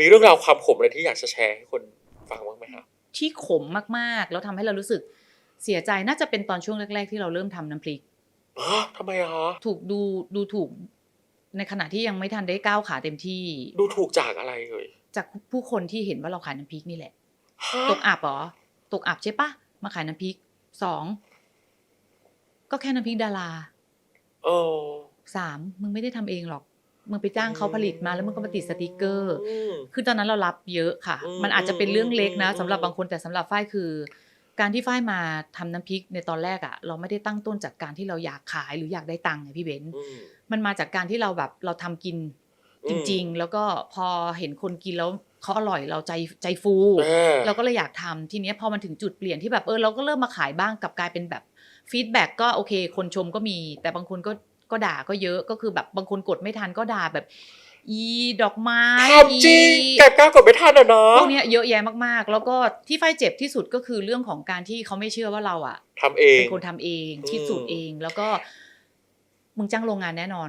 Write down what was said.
มีเรื่องราวความขมอะไรที่อยากจะแชร์ให้คนฟังบ้างไหมครับที่ขมมากๆ แล้วทำให้เรารู้สึกเสียใจน่าจะเป็นตอนช่วงแรก ๆ ที่เราเริ่มทำน้ำพริกอ๋อทำไมอะฮะถูกดูดูถูก ในขณะที่ยังไม่ทันได้ก้าวขาเต็มที่ ดูถูกจากอะไรเอ่ยจากผู้คนที่เห็นว่าเราขายน้ำพริกนี่แหละฮะตกอับเหรอตกอับใช่ปะมาขายน้ำพริกสองก็แค่น้ำพริกดาราเออสามมึงไม่ได้ทำเองหรอก มึงไปจ้างเขาผลิตมาแล้วมึงก็มาติดสติกเกอร์อืมคือตอนนั้นเรารับเยอะค่ะ อืมมันอาจจะเป็นเรื่องเล็กนะอืม สำหรับบางคนแต่สำหรับฝ้ายคือ การที่ฝ้ายมาทำน้ำพริกในตอนแรกอะเราไม่ได้ตั้งต้นจากการที่เราอยากขายหรืออยากได้ตังค์ไงพี่เบนซ์อืม มันมาจากการที่เราแบบเราทำกินจริง ๆ แล้วก็พอเห็นคนกินแล้วเขาอร่อยเราใจใจฟูเออ เราก็เลยอยากทำทีเนี้ยพอมันถึงจุดเปลี่ยนที่แบบเออเราก็เริ่มมาขายบ้างกลับกลายเป็นแบบฟีดแบ็กก็โอเค คนชมก็มี แต่บางคนก็ ก็ด่าก็เยอะก็คือแบบบางคนกดไม่ทันก็ด่าแบบ อีดอกไม้ถามจริงอีแกก้าวกดไม่ทันอะเนาะพวกเนี้ยเยอะแยะมากๆ แล้วก็ที่ไฟเจ็บที่สุดก็คือเรื่องของการที่เขาไม่เชื่อว่าเราอะทำเองเป็นคนทำเองอืมคิดสูตรเองแล้วก็มึงจ้างโรงงานแน่นอน